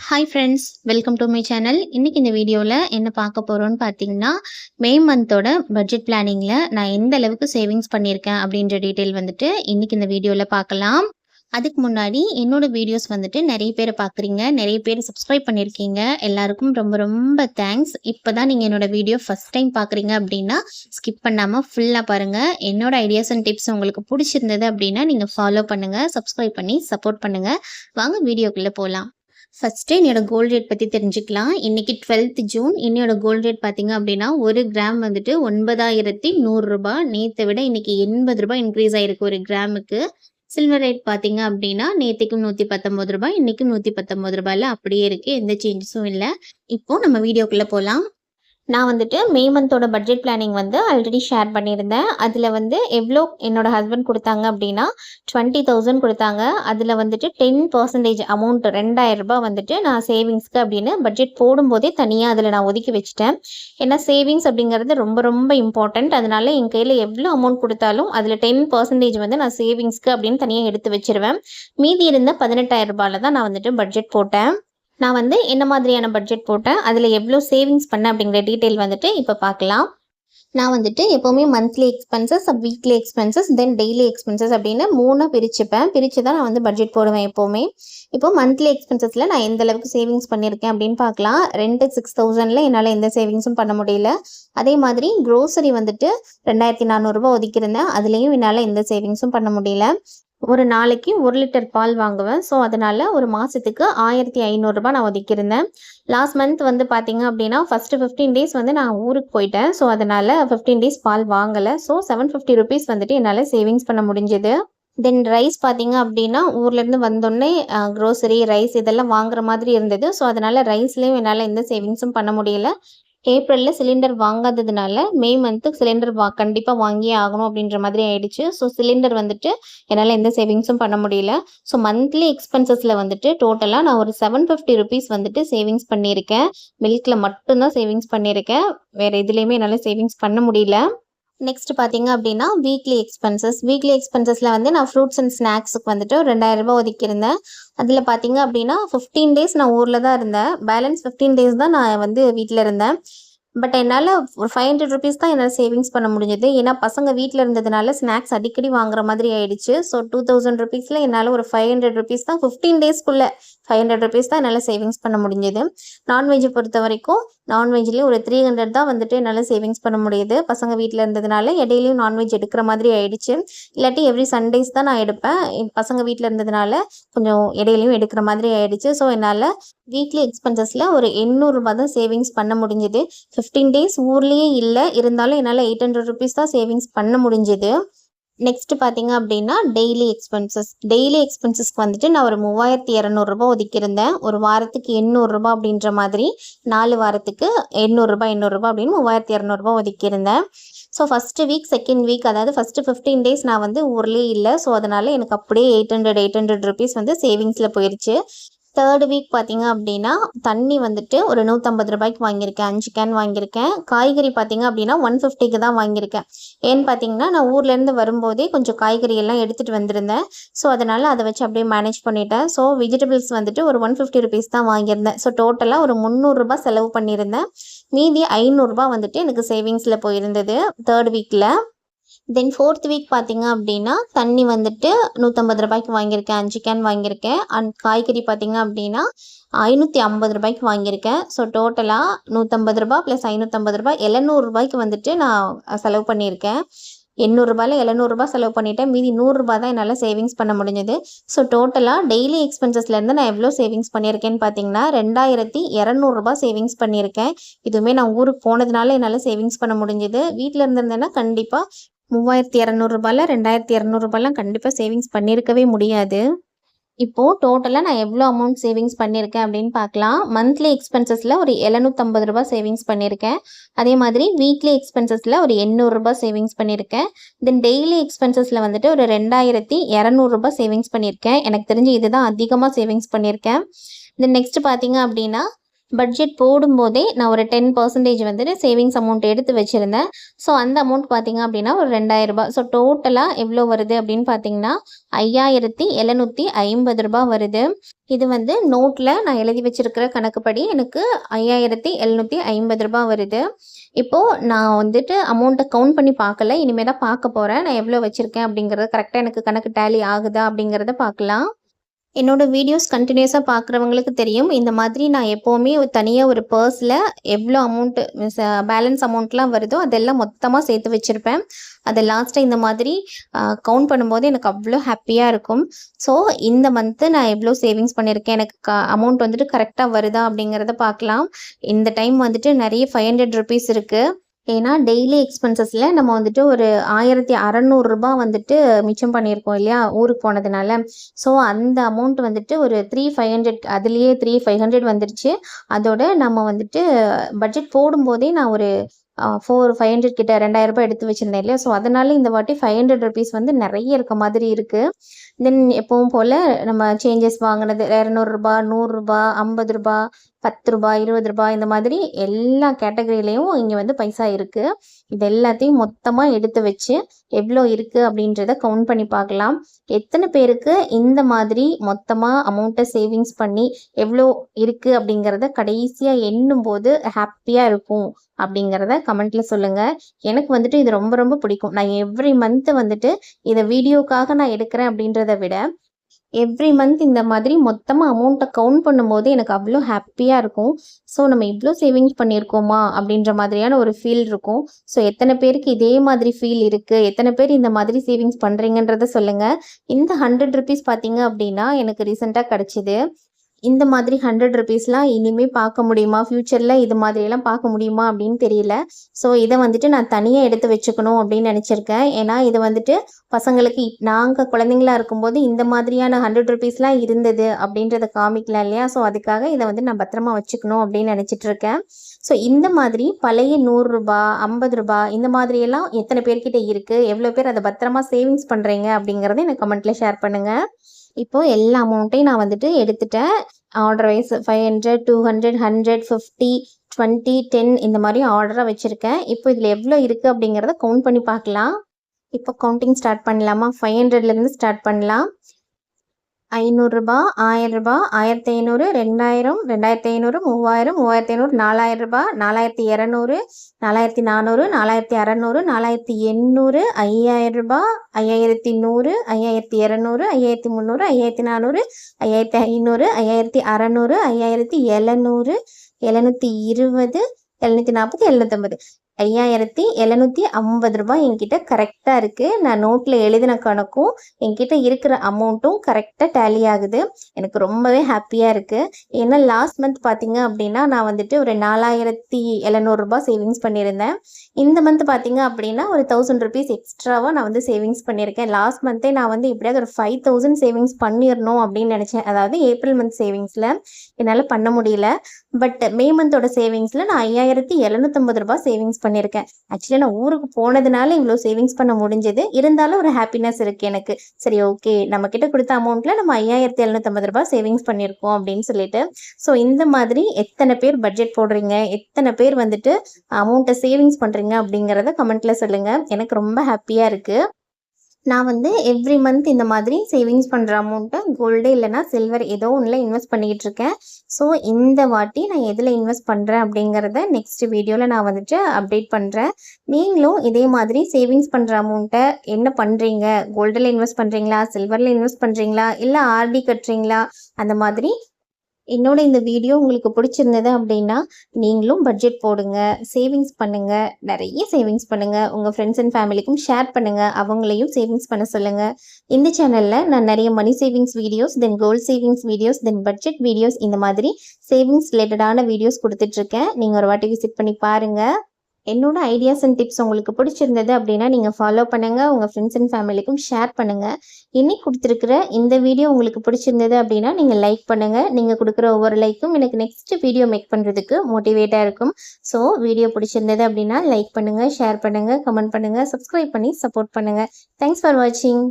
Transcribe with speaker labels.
Speaker 1: Hi friends welcome to my channel இன்றைக்கி இந்த வீடியோவில் என்ன பார்க்க போகிறோன்னு பார்த்தீங்கன்னா மே மந்தோட பட்ஜெட் பிளானிங்கில் நான் எந்த அளவுக்கு சேவிங்ஸ் பண்ணியிருக்கேன் அப்படின்ற டீட்டெயில் வந்துட்டு இன்றைக்கி இந்த வீடியோவில் பார்க்கலாம். அதுக்கு முன்னாடி என்னோட வீடியோஸ் வந்துட்டு நிறைய பேர் பார்க்குறீங்க நிறைய பேர் சப்ஸ்கிரைப் பண்ணியிருக்கீங்க. எல்லாருக்கும் ரொம்ப ரொம்ப தேங்க்ஸ் இப்போ தான் நீங்கள் என்னோட வீடியோ ஃபஸ்ட் டைம் பார்க்குறீங்க அப்படின்னா ஸ்கிப் பண்ணாமல் ஃபுல்லாக பாருங்கள் என்னோட ஐடியாஸ் அண்ட் டிப்ஸ் உங்களுக்கு பிடிச்சிருந்தது அப்படின்னா நீங்கள் ஃபாலோ பண்ணுங்கள் சப்ஸ்கிரைப் பண்ணி சப்போர்ட் பண்ணுங்கள் வாங்க வீடியோக்குள்ளே போகலாம் ஃபஸ்ட்டு என்னோடய கோல்ட் ரேட் பற்றி தெரிஞ்சுக்கலாம். இன்றைக்கி டுவெல்த் ஜூன் என்னோட கோல்ட் ரேட் பார்த்தீங்க அப்படின்னா ஒரு கிராம் வந்துட்டு ஒன்பதாயிரத்தி நூறுரூபா நேற்றை விட இன்றைக்கி எண்பது ரூபாய் இன்க்ரீஸ் ஆகிருக்கு ஒரு கிராமுக்கு சில்வர் ரேட் பார்த்தீங்க அப்படின்னா நேற்றுக்கும் நூற்றி பத்தொம்பது ரூபாய் இன்றைக்கும் நூற்றி பத்தொம்பது ரூபாயில் அப்படியே இருக்குது எந்த சேஞ்சஸும் இல்லை. இப்போது நம்ம வீடியோக்குள்ளே போகலாம் நான் வந்துட்டு மே மந்தோட பட்ஜெட் பிளானிங் வந்து ஆல்ரெடி ஷேர் பண்ணியிருந்தேன். அதில் வந்து எவ்வளோ என்னோட ஹஸ்பண்ட் கொடுத்தாங்க அப்படின்னா டுவெண்ட்டி தௌசண்ட் கொடுத்தாங்க. அதில் வந்துட்டு டென் பர்சன்டேஜ் அமௌண்ட் ரெண்டாயிரம் ரூபாய் வந்துட்டு நான் சேவிங்ஸ்க்கு அப்படின்னு பட்ஜெட் போடும்போதே தனியாக அதில் நான் ஒதுக்கி வச்சுட்டேன். ஏன்னா சேவிங்ஸ் அப்படிங்கிறது ரொம்ப ரொம்ப இம்பார்ட்டண்ட் அதனால என் கையில் எவ்வளோ அமௌண்ட் கொடுத்தாலும் அதில் டென் பர்சன்டேஜ் வந்து நான் சேவிங்ஸ்க்கு அப்படின்னு தனியாக எடுத்து வச்சிருவேன். மீதி இருந்த பதினெட்டாயிரம் ரூபாயில் தான் நான் வந்துட்டு பட்ஜெட் போட்டேன். நான் வந்து என்ன மாதிரியான பட்ஜெட் போட்டேன் அதில் எவ்வளோ சேவிங்ஸ் பண்ணேன் அப்படிங்கிற டீட்டெயில் வந்துட்டு இப்போ பார்க்கலாம் நான் வந்துட்டு எப்போவுமே monthly expenses weekly expenses then daily expenses அப்படின்னு மூணாக பிரிச்சுப்பேன். பிரித்து தான் நான் வந்து பட்ஜெட் போடுவேன் எப்போவுமே. இப்போ மந்த்லி எக்ஸ்பென்சஸில் நான் எந்த அளவுக்கு சேவிங்ஸ் பண்ணியிருக்கேன் அப்படின்னு பார்க்கலாம் ரெண்டு சிக்ஸ் தௌசண்டில் என்னால் எந்த சேவிங்ஸும் பண்ண முடியல. அதே மாதிரி க்ரோசரி வந்துட்டு ரெண்டாயிரத்தி நானூறுரூபா ஒதுக்கியிருந்தேன். அதுலேயும் என்னால் எந்த சேவிங்ஸும் பண்ண முடியல. ஒரு நாளைக்கு ஒரு லிட்டர் பால் வாங்குவேன். ஸோ அதனால் ஒரு மாதத்துக்கு ஆயிரத்தி ஐநூறுரூபா நான் ஒதுக்கியிருந்தேன். லாஸ்ட் மந்த் வந்து பார்த்தீங்க அப்படின்னா ஃபஸ்ட்டு ஃபிஃப்டீன் டேஸ் வந்து நான் ஊருக்கு போயிட்டேன். ஸோ அதனால் ஃபிஃப்டீன் டேஸ் பால் வாங்கலை. ஸோ செவன் ஃபிஃப்டி ருபீஸ் வந்துட்டு என்னால் சேவிங்ஸ் பண்ண முடிஞ்சது. தென் ரைஸ் பார்த்தீங்க அப்படின்னா ஊர்லேருந்து வந்தோடனே க்ரோசரி ரைஸ் இதெல்லாம் வாங்குற மாதிரி இருந்தது. ஸோ அதனால் ரைஸ்லேயும் என்னால் எந்த சேவிங்ஸும் பண்ண முடியல. ஏப்ரலில் சிலிண்டர் வாங்காததுனால மே மந்த்து சிலிண்டர் வா கண்டிப்பாக வாங்கியே ஆகணும் அப்படின்ற மாதிரி ஆயிடுச்சு. ஸோ சிலிண்டர் வந்துட்டு என்னால் எந்த சேவிங்ஸும் பண்ண முடியல. ஸோ மந்த்லி எக்ஸ்பென்சஸில் வந்துட்டு டோட்டலாக நான் ஒரு செவன் ஃபிஃப்டி ருபீஸ் வந்துட்டு சேவிங்ஸ் பண்ணியிருக்கேன். மில்கில் மட்டும்தான் சேவிங்ஸ் பண்ணியிருக்கேன். வேறு எதுலேயுமே என்னால் சேவிங்ஸ் பண்ண முடியல. நெக்ஸ்ட் பார்த்தீங்க அப்படின்னா வீக்லி எக்ஸ்பென்சஸ் வீக்லி எக்ஸ்பென்சஸில் வந்து நான் ஃப்ரூட்ஸ் அண்ட் ஸ்நாக்ஸுக்கு வந்துட்டு ரெண்டாயிரம் ரூபாய் ஒதுக்கியிருந்தேன். அதில் பார்த்தீங்க அப்படின்னா ஃபிஃப்டீன் டேஸ் நான் ஊரில் தான் இருந்தேன். பேலன்ஸ் ஃபிஃப்டீன் டேஸ் தான் நான் வந்து வீட்டில் இருந்தேன். பட் என்னால் ஒரு ஃபைவ் ஹண்ட்ரட் ருபீஸ் தான் என்னால் சேவிங்ஸ் பண்ண முடிஞ்சது. ஏன்னா பசங்க வீட்டில் இருந்ததுனால ஸ்நாக்ஸ் அடிக்கடி வாங்குற மாதிரி ஆயிடுச்சு. ஸோ டூ தௌசண்ட் ருபீஸில் என்னால் ஒரு ஃபைவ் ஹண்ட்ரட் ருபீஸ் தான் ஃபிஃப்டீன் டேஸ்க்குள்ளே ஃபைவ் ஹண்ட்ரட் ருபீஸ் தான் என்னால் சேவிங்ஸ் பண்ண முடிஞ்சது. நான்வெஜ்ஜை பொறுத்த வரைக்கும் நான்வெஜ்லேயும் ஒரு த்ரீ ஹண்ட்ரட் தான் வந்துட்டு என்னால் சேவிங்ஸ் பண்ண முடியுது. பசங்க வீட்டில் இருந்ததுனால இடையிலையும் நான்வெஜ் எடுக்கிற மாதிரி ஆயிடுச்சு. இல்லாட்டி எவ்ரி சண்டேஸ் தான் நான் எடுப்பேன். என் பசங்க வீட்டில் இருந்ததுனால கொஞ்சம் இடையிலையும் எடுக்கிற மாதிரி ஆயிடுச்சு. ஸோ என்னால் வீக்லி எக்ஸ்பென்சஸில் ஒரு எண்ணூறுரூபா தான் சேவிங்ஸ் பண்ண முடிஞ்சது. ஃபிஃப்டீன் டேஸ் ஊர்லேயே இல்லை. இருந்தாலும் என்னால் எயிட் ஹண்ட்ரட் ருபீஸ் தான் சேவிங்ஸ் பண்ண முடிஞ்சுது. நெக்ஸ்ட் பார்த்தீங்க அப்படின்னா டெய்லி எக்ஸ்பென்சஸ் டெய்லி எக்ஸ்பென்சஸ்க்கு வந்துட்டு நான் ஒரு மூவாயிரத்தி இரநூறுபா ஒதுக்கியிருந்தேன். ஒரு வாரத்துக்கு எண்ணூறுரூபா அப்படின்ற மாதிரி நாலு வாரத்துக்கு எண்ணூறுரூபா எண்ணூறுரூபா அப்படின்னு மூவாயிரத்தி இரநூறுபா ஒதுக்கியிருந்தேன். So first week second week அதாவது ஃபஸ்ட்டு ஃபிஃப்டீன் டேஸ் நான் வந்து ஊர்லேயே இல்லை. ஸோ அதனால் எனக்கு அப்படியே eight hundred eight hundred rupees வந்து சேவிங்ஸில் போயிடுச்சு தேர்ட் வீக் பார்த்தீங்க அப்படின்னா தண்ணி வந்துட்டு ஒரு நூற்றம்பது ரூபாய்க்கு வாங்கியிருக்கேன். அஞ்சு கேன் வாங்கியிருக்கேன். காய்கறி பார்த்தீங்க அப்படின்னா ஒன் ஃபிஃப்டிக்கு தான் வாங்கியிருக்கேன். ஏன்னு பார்த்தீங்கன்னா நான் ஊர்லேருந்து வரும்போதே கொஞ்சம் காய்கறி எல்லாம் எடுத்துகிட்டு வந்திருந்தேன். ஸோ அதனால் அதை வச்சு அப்படியே மேனேஜ் பண்ணிட்டேன். ஸோ வெஜிடபிள்ஸ் வந்துட்டு ஒரு ஒன் ஃபிஃப்டி ருபீஸ் தான் வாங்கியிருந்தேன். ஸோ டோட்டலாக ஒரு முந்நூறுரூபா செலவு பண்ணியிருந்தேன். மீதி ஐநூறுரூபா வந்துட்டு எனக்கு சேவிங்ஸில் போயிருந்தது. தேர்ட் வீக்கில் தென் ஃபோர்த் வீக் பார்த்தீங்க அப்படின்னா தண்ணி வந்துட்டு நூற்றம்பது ரூபாய்க்கு வாங்கியிருக்கேன். அஞ்சு கேன் வாங்கியிருக்கேன். அண்ட் காய்கறி பார்த்தீங்க அப்படின்னா ஐநூற்றி ஐம்பது ரூபாய்க்கு வாங்கியிருக்கேன். ஸோ டோட்டலாக நூற்றம்பது ரூபாய் ப்ளஸ் ஐநூற்றம்பது ரூபாய் எழுநூறுபாய்க்கு வந்துட்டு நான் செலவு பண்ணியிருக்கேன். எண்ணூறுரூபாயில் எழுநூறுபா செலவு பண்ணிட்டேன். மீதி நூறுரூபா தான் என்னால் சேவிங்ஸ் பண்ண முடிஞ்சது. ஸோ டோட்டலாக டெய்லி எக்ஸ்பென்சஸ்லேருந்து நான் எவ்வளோ சேவிங்ஸ் பண்ணியிருக்கேன்னு பார்த்தீங்கன்னா ரெண்டாயிரத்தி இரநூறுபா சேவிங்ஸ் பண்ணியிருக்கேன். இதுவுமே நான் ஊருக்கு போனதுனால என்னால் சேவிங்ஸ் பண்ண முடிஞ்சது. வீட்டில் இருந்திருந்தேன்னா கண்டிப்பாக மூவாயிரத்தி இரநூறுபாயில் ரெண்டாயிரத்தி இரநூறுபாலாம் கண்டிப்பாக சேவிங்ஸ் பண்ணியிருக்கவே முடியாது. இப்போது டோட்டலாக நான் எவ்வளோ அமௌண்ட் சேவிங்ஸ் பண்ணியிருக்கேன் அப்படின்னு பார்க்கலாம். மந்த்லி எக்ஸ்பென்சஸில் ஒரு எழுநூற்றம்பது ரூபா சேவிங்ஸ் பண்ணியிருக்கேன் அதே மாதிரி வீக்லி எக்ஸ்பென்சஸில் ஒரு எண்ணூறுரூபா சேவிங்ஸ் பண்ணியிருக்கேன் தென் டெய்லி எக்ஸ்பென்சஸில் வந்துட்டு ஒரு ரெண்டாயிரத்தி இரநூறுபா சேவிங்ஸ் பண்ணியிருக்கேன் எனக்கு தெரிஞ்சு இதுதான் அதிகமாக சேவிங்ஸ் பண்ணியிருக்கேன் தென் நெக்ஸ்ட் பார்த்தீங்க அப்படின்னா பட்ஜெட் போடும்போதே நான் ஒரு டென் பர்சன்டேஜ் வந்துட்டு சேவிங்ஸ் அமௌண்ட் எடுத்து வச்சுருந்தேன். ஸோ அந்த அமௌண்ட் பார்த்தீங்க அப்படின்னா ஒரு ரெண்டாயிரரூபா ஸோ டோட்டலாக எவ்வளோ வருது அப்படின்னு பார்த்தீங்கன்னா ஐயாயிரத்தி எழுநூற்றி ஐம்பது ரூபாய் வருது. இது வந்து நோட்டில் நான் எழுதி வச்சிருக்கிற கணக்குப்படி எனக்கு ஐயாயிரத்தி எழுநூற்றி ஐம்பது ரூபாய் வருது. இப்போது நான் வந்துட்டு அமௌண்ட்டை கவுண்ட் பண்ணி பார்க்கல இனிமேல் தான் பார்க்க போகிறேன் நான் எவ்வளோ வச்சுருக்கேன் அப்படிங்கிறது கரெக்டாக எனக்கு கணக்கு டேலி ஆகுதா அப்படிங்கிறத பார்க்கலாம் என்னோட வீடியோஸ் கண்டினியூஸாக பார்க்குறவங்களுக்கு தெரியும். இந்த மாதிரி நான் எப்போவுமே தனியாக ஒரு பர்ஸில் எவ்வளோ அமௌண்ட்டு பேலன்ஸ் அமௌண்ட்லாம் வருதோ அதெல்லாம் மொத்தமாக சேர்த்து வச்சுருப்பேன். அதை லாஸ்ட்டாக இந்த மாதிரி கவுண்ட் பண்ணும்போது எனக்கு அவ்வளோ ஹாப்பியாக இருக்கும். ஸோ இந்த மந்த்து நான் எவ்வளோ சேவிங்ஸ் பண்ணியிருக்கேன் எனக்கு க அமௌண்ட் வந்துட்டு கரெக்டாக வருதா அப்படிங்கிறத பார்க்கலாம் இந்த டைம் வந்துட்டு நிறைய ஃபைவ் ஹண்ட்ரட் ருபீஸ் இருக்குது ஏன்னா டெய்லி எக்ஸ்பென்சஸில் நம்ம வந்துட்டு ஒரு ஆயிரத்தி அறநூறுரூபா வந்துட்டு மிச்சம் பண்ணியிருக்கோம் இல்லையா ஊருக்கு போனதுனால. ஸோ அந்த அமௌண்ட் வந்துட்டு ஒரு த்ரீ ஃபைவ் ஹண்ட்ரட் அதுலேயே த்ரீ ஃபைவ் ஹண்ட்ரட் வந்துருச்சு. அதோட நம்ம வந்துட்டு பட்ஜெட் போடும்போதே நான் ஒரு ஃபோர் ஃபைவ் ஹண்ட்ரட் கிட்ட ரெண்டாயிரம் ரூபாய் எடுத்து வச்சுருந்தேன் இல்லையா. ஸோ அதனால இந்த வாட்டி ஃபைவ் ஹண்ட்ரட் ருபீஸ் வந்து நிறைய இருக்க மாதிரி இருக்குது தென் எப்பவும் போல் நம்ம சேஞ்சஸ் வாங்கினது இரநூறுபா நூறுரூபா ஐம்பது ரூபா பத்து ரூபாய் இருபது ரூபாய் இந்த மாதிரி எல்லா கேட்டகரியிலையும் இங்கே வந்து பைசா இருக்குது இது எல்லாத்தையும் மொத்தமாக எடுத்து வச்சு எவ்வளோ இருக்குது அப்படின்றத கவுண்ட் பண்ணி பார்க்கலாம். எத்தனை பேருக்கு இந்த மாதிரி மொத்தமாக அமௌண்ட்டை சேவிங்ஸ் பண்ணி எவ்வளோ இருக்குது அப்படிங்கிறத கடைசியாக எண்ணும் போது ஹாப்பியாக இருக்கும் அப்படிங்கிறத கமெண்ட்டில் சொல்லுங்கள் எனக்கு வந்துட்டு இது ரொம்ப ரொம்ப பிடிக்கும். நான் எவ்ரி மந்த்து வந்துட்டு இதை வீடியோக்காக நான் எடுக்கிறேன் அப்படின்றத விட எவ்ரி மந்த் இந்த மாதிரி மொத்தமாக அமௌண்ட்டை கவுண்ட் பண்ணும்போது எனக்கு அவ்வளோ ஹாப்பியாக இருக்கும். ஸோ நம்ம இவ்வளோ சேவிங்ஸ் பண்ணியிருக்கோமா அப்படின்ற மாதிரியான ஒரு ஃபீல் இருக்கும். ஸோ எத்தனை பேருக்கு இதே மாதிரி ஃபீல் இருக்குது எத்தனை பேர் இந்த மாதிரி சேவிங்ஸ் பண்ணுறீங்கன்றத சொல்லுங்கள் இந்த ஹண்ட்ரட் ருபீஸ் பார்த்தீங்க அப்படின்னா எனக்கு ரீசெண்டாக கிடச்சிது. இந்த மாதிரி ஹண்ட்ரட் ருபீஸ்லாம் இனிமேல் பார்க்க முடியுமா? ஃப்யூச்சரில் இது மாதிரியெல்லாம் பார்க்க முடியுமா அப்படின்னு தெரியல. ஸோ இதை வந்துட்டு நான் தனியாக எடுத்து வச்சுக்கணும் அப்படின்னு நினச்சிருக்கேன். ஏன்னா இது வந்துட்டு பசங்களுக்கு நாங்கள் குழந்தைங்களா இருக்கும்போது இந்த மாதிரியான ஹண்ட்ரட் ருபீஸ்லாம் இருந்தது அப்படின்றத காமிக்கலாம் இல்லையா? ஸோ அதுக்காக இதை வந்து நான் பத்திரமா வச்சுக்கணும் அப்படின்னு நினச்சிட்டு இருக்கேன் ஸோ இந்த மாதிரி பழைய நூறுரூபா ஐம்பது ரூபா இந்த மாதிரியெல்லாம் எத்தனை பேர்கிட்ட இருக்குது எவ்வளோ பேர் அதை பத்திரமா சேவிங்ஸ் பண்ணுறீங்க அப்படிங்கிறத எனக்கு கமெண்ட்டில் ஷேர் பண்ணுங்கள் இப்போ எல்லா அமௌண்ட்டையும் நான் வந்துட்டு எடுத்துட்டேன். Order wise five hundred two hundred hundred fifty twenty ten இந்த மாதிரி ஆர்டராக வச்சுருக்கேன். இப்போ இதில் எவ்வளோ இருக்குது அப்படிங்கிறத கவுண்ட் பண்ணி பார்க்கலாம். இப்போ கவுண்டிங் ஸ்டார்ட் பண்ணலாமா? ஃபைவ் ஹண்ட்ரட்லேருந்து ஸ்டார்ட் பண்ணலாம். ஐநூறுரூபா ஆயிரரூபா ஆயிரத்தி ஐநூறு ரெண்டாயிரம் ரெண்டாயிரத்தி ஐநூறு மூவாயிரம் மூவாயிரத்தி ஐநூறு நாலாயிரம் நாலாயிரத்தி இரநூறு நாலாயிரத்தி நானூறு நாலாயிரத்தி அறநூறு நாலாயிரத்தி எண்ணூறு ஐயாயிரம் ஐயாயிரத்தி நூறு ஐயாயிரத்தி இரநூறு ஐயாயிரத்தி முந்நூறு ஐயாயிரத்தி நானூறு ஐயாயிரத்தி ஐநூறு ஐயாயிரத்தி அறநூறு ஐயாயிரத்தி எழுநூறு எழுநூற்றி இருபது எழுநூற்றி நாற்பது எழுநூற்றம்பது ஐயாயிரத்தி எழுநூற்றி ஐம்பது ரூபாய் என்கிட்ட கரெக்டாக இருக்குது நான் நோட்டில் எழுதின கணக்கும் என்கிட்ட இருக்கிற அமௌண்ட்டும் கரெக்டாக டேலி ஆகுது. எனக்கு ரொம்பவே ஹாப்பியாக இருக்குது ஏன்னா லாஸ்ட் மந்த் பார்த்தீங்க அப்படின்னா நான் வந்துட்டு ஒரு நாலாயிரத்தி எழுநூறுபா சேவிங்ஸ் பண்ணியிருந்தேன். இந்த மந்த் பார்த்தீங்க அப்படின்னா ஒரு தௌசண்ட் ருபீஸ் எக்ஸ்ட்ராவாக நான் வந்து சேவிங்ஸ் பண்ணியிருக்கேன். லாஸ்ட் மந்த்தே நான் வந்து எப்படியாவது ஒரு ஃபைவ் தௌசண்ட் சேவிங்ஸ் பண்ணிடணும் அப்படின்னு நினச்சேன். அதாவது ஏப்ரல் மந்த் சேவிங்ஸில் என்னால் பண்ண முடியல. பட் மே மந்தோட சேவிங்ஸில் நான் ஐயாயிரத்தி எழுநூற்றம்பது ரூபா சேவிங்ஸ் பண்ணியிருக்கேன் ஆக்சுவலி நான் ஊருக்கு போனதுனால இவ்வளோ சேவிங்ஸ் பண்ண முடிஞ்சது. இருந்தாலும் ஒரு ஹாப்பினஸ் இருக்குது எனக்கு. சரி ஓகே நம்ம கிட்ட கொடுத்த அமௌண்ட்ல நம்ம ஐயாயிரத்தி எழுநூத்தம்பது ரூபாய் சேவிங்ஸ் பண்ணியிருக்கோம் அப்படின்னு சொல்லிட்டு. ஸோ இந்த மாதிரி எத்தனை பேர் பட்ஜெட் போடுறீங்க? எத்தனை பேர் வந்துட்டு அமௌண்ட்டை சேவிங்ஸ் பண்ணுறீங்க அப்படிங்கிறத கமெண்ட்ல சொல்லுங்க. எனக்கு ரொம்ப ஹாப்பியாக இருக்குது நான் வந்து எவ்ரி மந்த் இந்த மாதிரி சேவிங்ஸ் பண்ணுற அமௌண்ட்டை கோல்டு இல்லைனா சில்வர் ஏதோ ஒன்றில் இன்வெஸ்ட் பண்ணிக்கிட்டு இருக்கேன். ஸோ இந்த வாட்டி நான் எதில் இன்வெஸ்ட் பண்ணுறேன் அப்படிங்கிறத நெக்ஸ்ட் வீடியோவில் நான் வந்துட்டு அப்டேட் பண்ணுறேன் நீங்களும் இதே மாதிரி சேவிங்ஸ் பண்ணுற அமௌண்ட்டை என்ன பண்ணுறீங்க கோல்டில் இன்வெஸ்ட் பண்ணுறீங்களா சில்வரில் இன்வெஸ்ட் பண்ணுறீங்களா இல்லை ஆர்டி கட்டுறீங்களா? அந்த மாதிரி என்னோட இந்த வீடியோ உங்களுக்கு பிடிச்சிருந்தது அப்படின்னா நீங்களும் பட்ஜெட் போடுங்க சேவிங்ஸ் பண்ணுங்க நிறைய சேவிங்ஸ் பண்ணுங்க. உங்கள் ஃப்ரெண்ட்ஸ் அண்ட் ஃபேமிலிக்கும் ஷேர் பண்ணுங்க அவங்களையும் சேவிங்ஸ் பண்ண சொல்லுங்க. இந்த சேனலில் நான் நிறைய money savings videos then gold savings videos then budget videos இந்த மாதிரி சேவிங்ஸ் ரிலேட்டடான வீடியோஸ் கொடுத்துட்ருக்கேன் நீங்கள் ஒரு வாட்டி விசிட் பண்ணி பாருங்கள் என்னோட ஐடியாஸ் அண்ட் டிப்ஸ் உங்களுக்கு பிடிச்சிருந்தது அப்படின்னா நீங்கள் ஃபாலோ பண்ணுங்கள் உங்கள் ஃப்ரெண்ட்ஸ் அண்ட் ஃபேமிலிக்கும் ஷேர் பண்ணுங்கள் இன்னைக்கு கொடுத்துருக்குற இந்த வீடியோ உங்களுக்கு பிடிச்சிருந்தது அப்படின்னா நீங்கள் லைக் பண்ணுங்கள் நீங்கள் கொடுக்குற ஒவ்வொரு லைக்கும் எனக்கு நெக்ஸ்ட் வீடியோ மேக் பண்ணுறதுக்கு மோட்டிவேட்டாக இருக்கும். ஸோ வீடியோ பிடிச்சிருந்தது அப்படின்னா லைக் பண்ணுங்கள் ஷேர் பண்ணுங்கள் கமெண்ட் பண்ணுங்கள் சப்ஸ்கிரைப் பண்ணி சப்போர்ட் பண்ணுங்கள் தேங்க்ஸ் ஃபார் வாட்சிங்